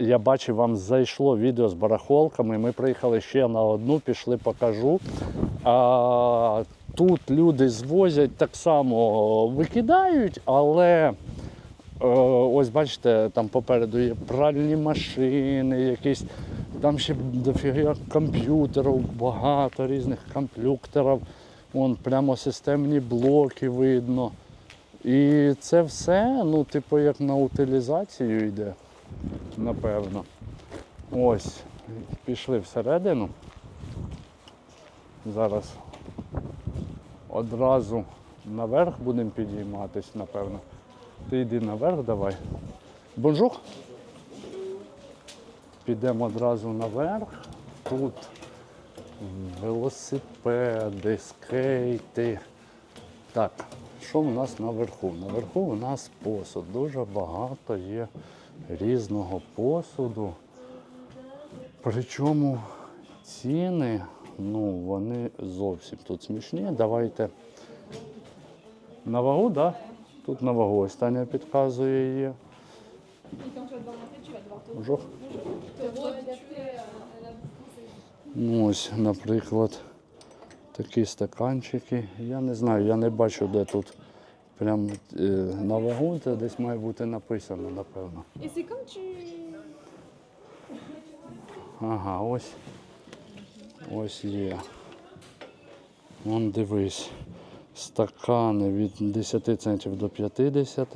Я бачив, вам зайшло відео з барахолками. Ми приїхали ще на одну, пішли, покажу. А, тут люди звозять так само викидають, але е, ось бачите, там попереду є пральні машини, якісь. Там ще дофіга комп'ютерів, багато різних комп'ютерів. Вон прямо системні блоки видно. І це все, ну, типу, як на утилізацію йде, напевно. Ось, пішли всередину. Зараз одразу наверх будемо підійматись, напевно. Ти йди наверх давай. Бонжур. Підемо одразу наверх. Тут велосипеди, скейти. Так, що у нас наверху? Наверху у нас посуд. Дуже багато є різного посуду. Причому ціни, ну, вони зовсім тут смішні. Давайте на вагу? Да? Тут на вагу ось Таня підказує її. Distance. Ну, ось, наприклад, такі стаканчики. Я не знаю, я не бачу, де тут прям е, на вагу, це десь має бути написано, напевно. Et c'est. Ага, ось. Ось є. Вон дивись. Стакани від 10 центів до 50.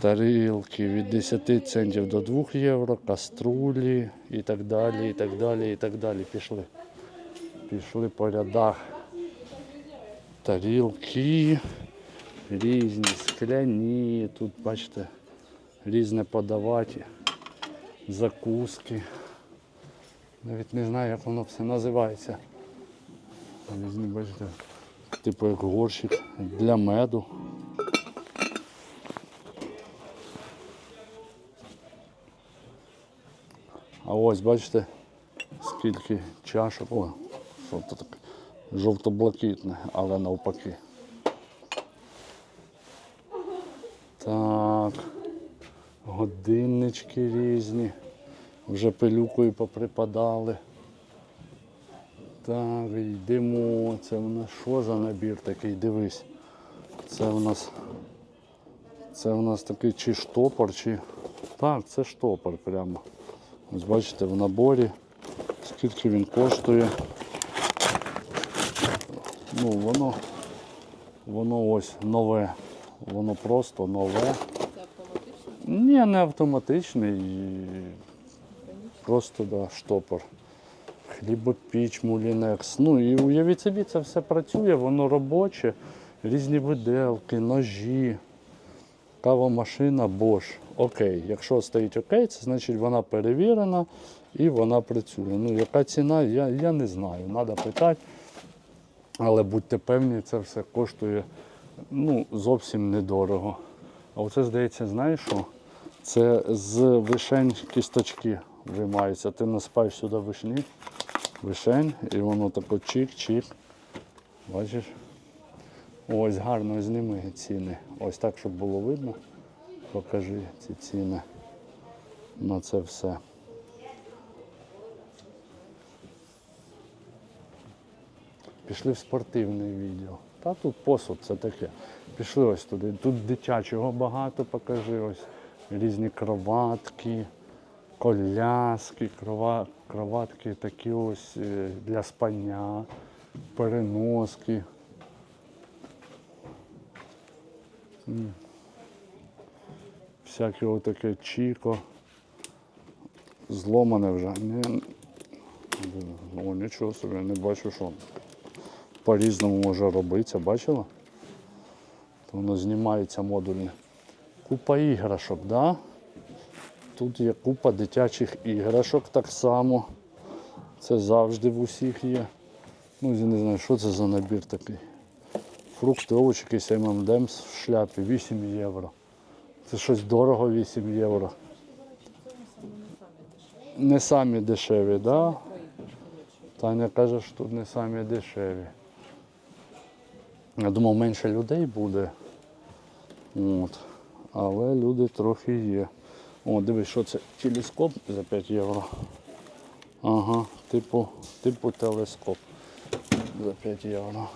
Тарілки від 10 центів до 2 євро, каструлі і так далі, і так далі, і так далі. Пішли. Пішли по рядах. Тарілки різні, скляні. Тут, бачите, різне подавати закуски. Навіть не знаю, як воно все називається. Різні, бачите, типу як горщик для меду. А ось бачите, скільки чашок. О, що це таке? Жовто-блакитне, але навпаки. Так. Годиннички різні. Вже пилюкою поприпадали. Так, йдемо. Це в нас що за набір такий? Дивись. Це в нас. Це в нас такий чи штопор, чи. Так, це штопор прямо. Ось бачите, в наборі. Скільки він коштує. Ну, воно, воно ось нове. Воно просто нове. Це Ні, не автоматичний. Просто да, штопор. Хлібопіч, мулінекс. Ну і уявіть собі, це все працює, воно робоче, різні виделки, ножі, кавомашина Bosch. Окей. Якщо стоїть окей, це значить вона перевірена і вона працює. Ну, яка ціна, я, я не знаю. Треба питати. Але будьте певні, це все коштує ну, зовсім недорого. А оце, здається, знаєш що? Це з вишень кісточки виймаються. Ти насипаєш сюди вишні, вишень, і воно тако чик-чик. Бачиш? Ось гарно зніми ціни. Ось так, щоб було видно. Покажи ці ціни на це все. Пішли в спортивне відео. Та тут посуд це таке. Пішли ось туди. Тут дитячого багато покажи. Ось різні кроватки, коляски, крова- кроватки такі ось е, для спання, переноски. Всяке отаке чіко. Зломане вже. Не... О, нічого собі, не бачу, що по-різному може робитися, бачила? Воно знімається модульне. Купа іграшок, да? Тут є купа дитячих іграшок так само. Це завжди в усіх є. Ну, я не знаю, що це за набір такий. Фрукти, овочі, якийсь M&M's в шляпі 8 євро. Це щось дорого 8 євро. Не самі дешеві, так? Да? Таня каже, що тут не самі дешеві. Я думав, менше людей буде. От. Але люди трохи є. О, дивись, що це телескоп за 5 євро. Ага, типу, типу телескоп за 5 євро.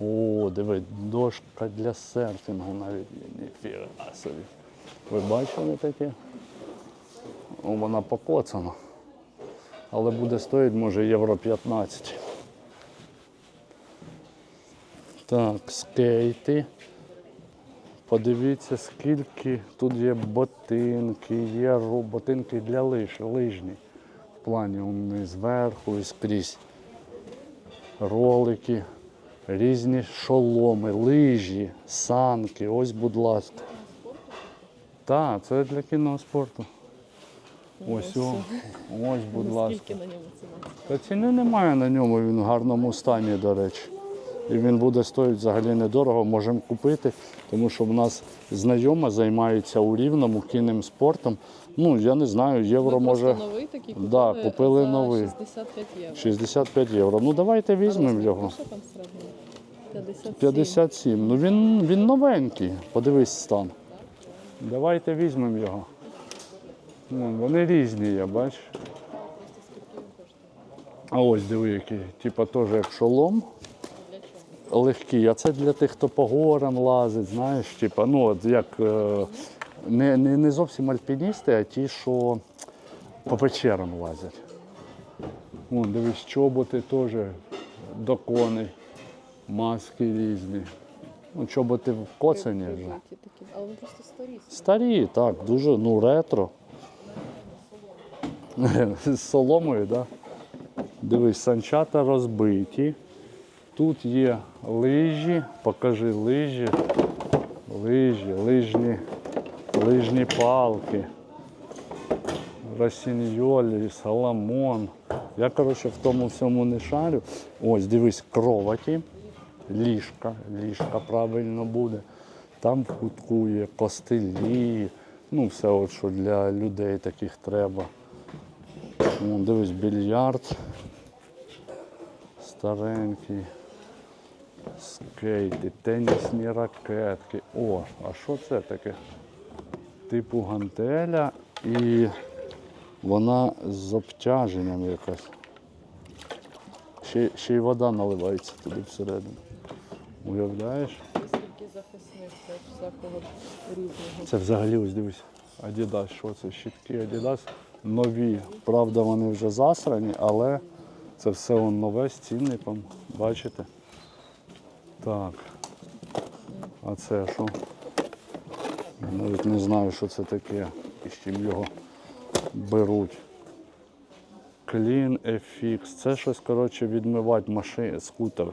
О, диви, дошка для серфінгу навіть. Ніфіга собі. Ви бачили таке? Вона покоцана. Але буде стоїти, може, євро 15. Так, скейти. Подивіться, скільки тут є ботинки, є ботинки для лиж, лижні. В плані вони зверху і скрізь. Ролики, різні шоломи, лижі, санки. Ось, будь ласка. Так, це для кінного спорту. Ось, о, ось, будь ласка. Та ціни немає на ньому, він в гарному стані, до речі. І він буде стоїти взагалі недорого, можемо купити, тому що в нас знайома займається у рівному кінним спортом. Ну, я не знаю, євро Ви може новий такий купили, Да, купили за новий. 65 євро. 65 євро. Ну давайте візьмемо його. Що там середньо? 57. 57. Ну він, він новенький. Подивись стан. Давайте візьмемо його. Ну, вони різні, я бачу. А ось диви, який. Типа теж як шолом. Легкі, а це для тих, хто по горам лазить, знаєш, типа, ну от як е, не, не, не зовсім альпіністи, а ті, що по печерам лазять. Вон, дивись, чоботи теж до коней, маски різні. Ну, чоботи вкоцані вже. Але вони просто старі. Старі, так, дуже ну, ретро. З соломою, так? Да? Дивись, санчата розбиті. Тут є лижі, покажи лижі, лижі, лижні, лижні палки, росіньолі, саламон. Я, коротше, в тому всьому не шарю. Ось, дивись, кроваті, ліжка, ліжка правильно буде. Там в кутку є костелі, ну все, от, що для людей таких треба. Вон, дивись, більярд старенький, скейти, тенісні ракетки. О, а що це таке? Типу гантеля і вона з обтяженням якась. Ще, ще й вода наливається туди всередину. Уявляєш? Скільки захисних теж всякого різного. Це взагалі ось дивись. Adidas, що це? Щітки Adidas нові. Правда, вони вже засрані, але це все воно нове з цінником. Бачите? Так. А це що? Навіть не знаю, що це таке і з чим його беруть. Clean FX. Це щось, коротше, відмивати машин, скутер.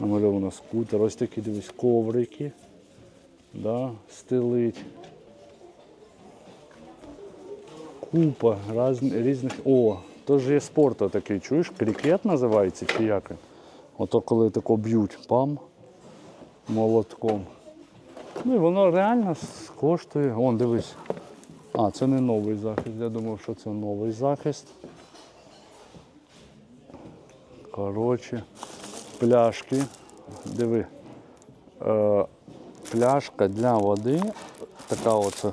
Намальовано скутер. Ось такі дивись коврики. Да, стелить. Купа різних. О, то ж є спорт такий, чуєш, крикет називається чи як? Ото коли тако б'ють пам молотком. Ну і воно реально коштує. Вон, дивись. А, це не новий захист. Я думав, що це новий захист. Коротше, пляшки. Диви. Е, пляшка для води. Така оце.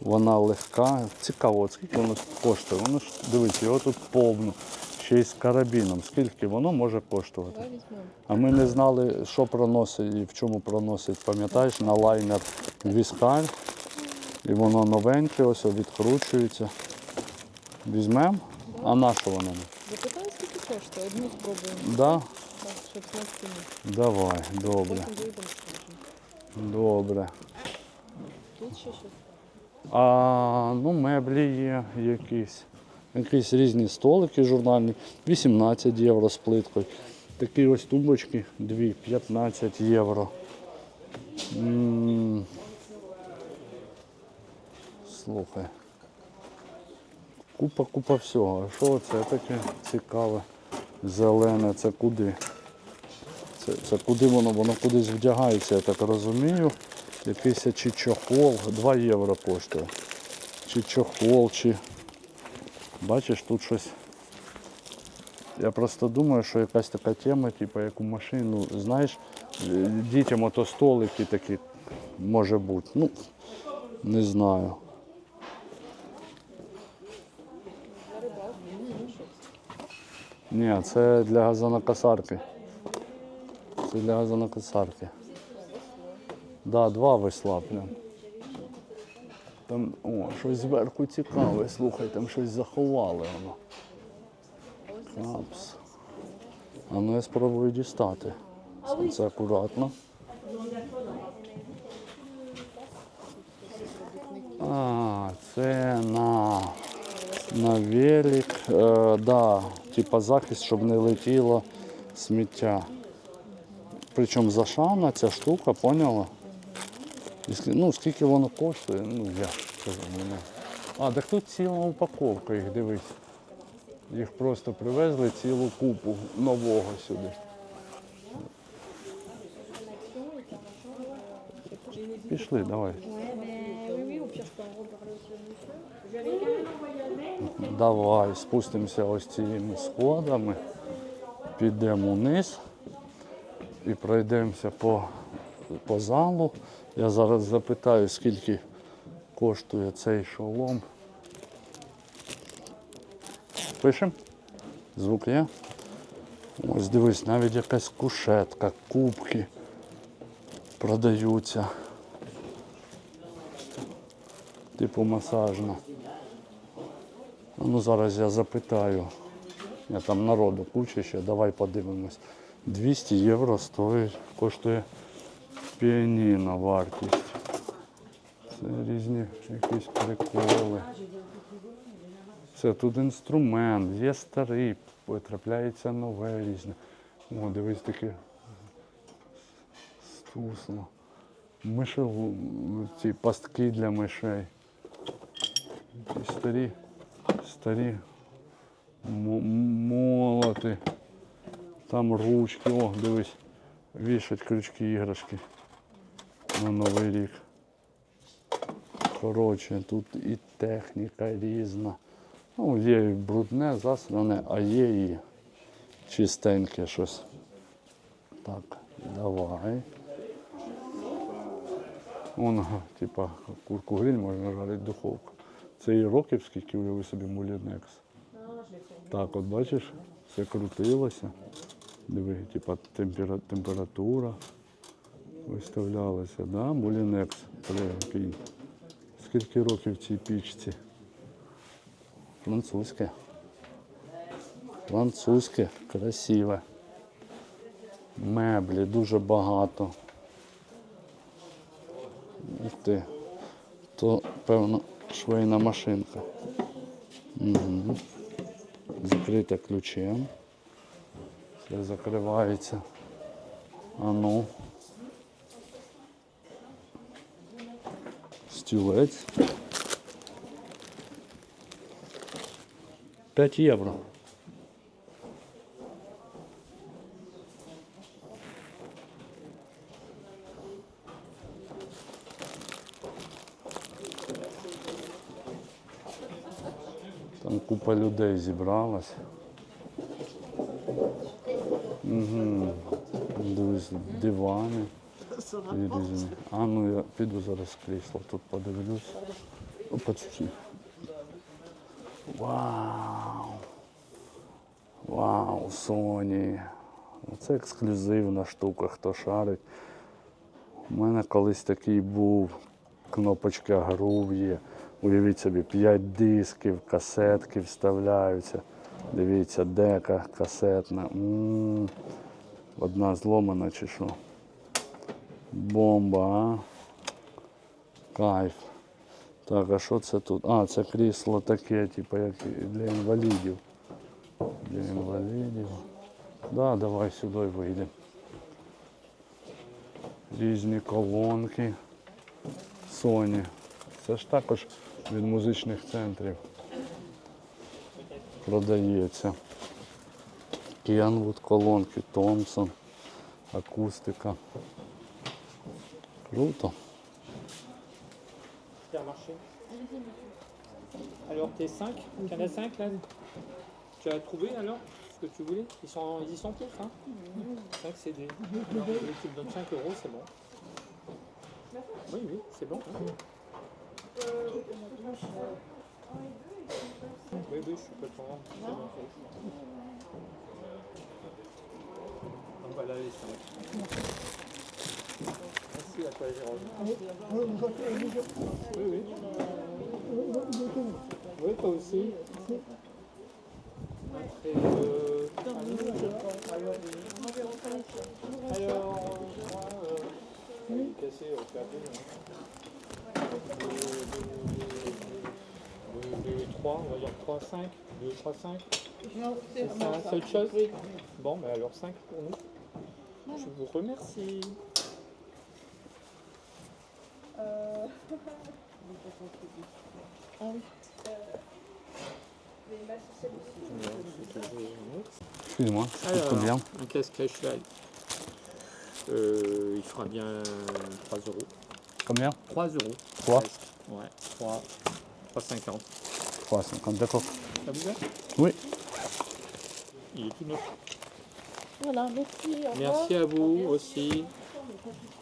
Вона легка. Цікаво, скільки воно коштує. Воно ж дивись, його тут повно. Ще й з карабіном. Скільки воно може коштувати? А ми не знали, що проносить і в чому проносить. Пам'ятаєш, на лайнер віскаль. І воно новеньке, ось відкручується. Візьмемо? А на що воно? нам? Запитай, скільки коштує. Одну спробуємо. Да? Так, щоб на ціні. Давай, добре. Потім вийдемо, скажемо. Добре. Тут ще щось. А ну, меблі є якісь. Якісь різні столики журнальні. 18 євро з плиткою. Такі ось тумбочки, дві, 15 євро. Слухай. Купа, купа всього. Що це таке цікаве? Зелене, це куди? Це, це куди воно? Воно кудись вдягається, я так розумію. Якийсь чи чохол, 2 євро коштує. Чи чохол, чи. Бачиш, тут щось. Я просто думаю, що якась така тема, типу, як у машину, знаєш, е, дітям ото столики такі може бути. Ну, не знаю. Ні, це для газонокосарки. Це для газонокосарки. Да, два весла прям. Там, о, щось зверху цікаве, слухай, там щось заховали воно. Капс. А ну я спробую дістати. Це акуратно. А, це на, на велик. Е, да, типа захист, щоб не летіло сміття. Причому зашана ця штука, поняла? Ну, скільки воно коштує, ну я кажу, мене. А, так тут ціла упаковка їх, дивись. Їх просто привезли цілу купу нового сюди. Пішли, давай. Давай спустимося ось цими сходами, підемо вниз і пройдемося по, по залу. Я зараз запитаю, скільки коштує цей шолом. Пишемо? Звук є? Ось дивись, навіть якась кушетка, кубки продаються. Типу масажна. Ну зараз я запитаю. Я там народу куча ще, давай подивимось. 200 євро стоїть, коштує піаніно вартість. Це різні якісь приколи. Це тут інструмент, є старий, потрапляється нове різне. О, дивись таке стусло. Мишел, ці пастки для мишей. Ці старі, старі молоти. Там ручки, о, дивись, вішать крючки іграшки на Новий рік. Коротше, тут і техніка різна. Ну, є і брудне, засране, а є і чистеньке щось. Так, давай. Вон, типа, курку гриль можна жарити духовку. Це і років скільки уяви собі мулінекс. Так, от бачиш, все крутилося. Диви, типа температура виставлялася, да? Мулінекс. Скільки років цій пічці? Французьке. Французьке, красиве. Меблі дуже багато. Ух ти. То, певно, швейна машинка. Угу. Закрита ключем. Все закривається. А ну. Стілець. 5 євро. Там купа людей зібралась. Угу. Дивись, дивани. Різні. А ну я піду зараз в крісло, тут подивлюсь. Опа. Вау! Вау, Sony. Це ексклюзивна штука, хто шарить. У мене колись такий був. Кнопочка грув є. Уявіть собі, 5 дисків, касетки вставляються. Дивіться, дека касетна. М, Одна зломана чи що. Бомба, а? Кайф. Так, а що це тут? А, це крісло таке, типу, як для інвалідів. Для інвалідів. Да, давай сюди вийдемо. Різні колонки. Sony. Це ж також від музичних центрів продається. Kenwood колонки, Thompson, акустика. L'autre. Alors, t'es 5 Il y en a 5 là Tu as trouvé alors ce que tu voulais Ils, sont, ils y sont tous, hein 5 CD. Alors, tu me donnes 5 euros, c'est bon. Oui, oui, c'est bon. Hein. Oui, oui, je suis pas trop On. Oui, oui. Oui, toi aussi. Alors, il est cassé, on fait appeler. hein. Deux, deux, trois, on va dire 3, 5. 2, 3, 5. C'est ça, autre chose Bon, mais alors 5 pour nous. Je vous remercie. Excuse-moi, coûte Alors, combien un casque à cheval. Euh, il fera bien 3 euros. Combien 3 euros. Trois Presque. Ouais, 3, 3,50. 3,50, d'accord. Ça vous va? Oui. Il est tout neuf. Voilà, merci. Merci à vous aussi.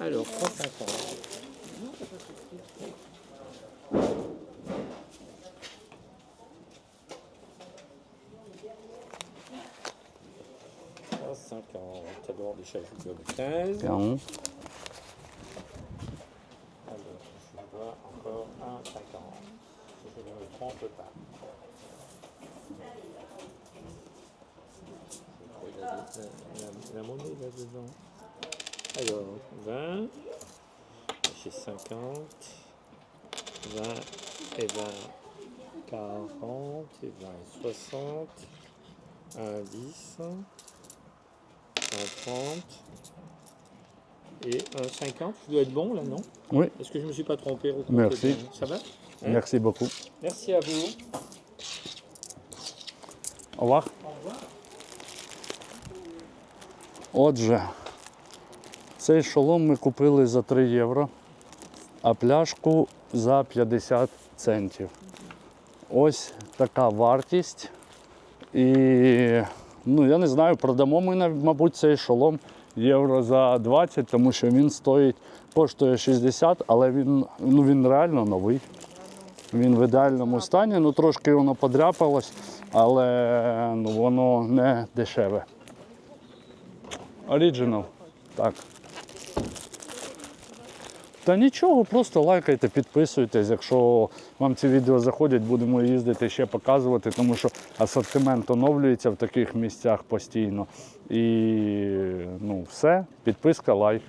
Alors, 3,50. Alors, déjà, je vous donne 15. Bien, on. Alors, je vois encore un 50. Je ne me trompe pas. Je crois qu'il y a La, la- la monnaie là-dedans. Alors, 20. J'ai 50. 20 et 20. 40 et 20 et 60. Un 10. Un 30 et un 50. Je dois être bon là, non Oui, Est-ce que je ne me suis pas trompé au Merci. Ça va Hein merci beaucoup. Merci à vous. Au revoir. Au revoir. Отже, цей шолом ми купили за 3 євро, а пляшку за 50 центів. Ось така вартість. І ну, я не знаю, продамо ми, мабуть, цей шолом євро за 20, тому що він стоїть, коштує 60, але він, ну, він реально новий. Він в ідеальному стані, ну трошки воно подряпалось, але ну, воно не дешеве. Оригінал. Так. Та нічого, просто лайкайте, підписуйтесь. Якщо вам ці відео заходять, будемо їздити ще показувати, тому що асортимент оновлюється в таких місцях постійно. І ну, все, підписка, лайк.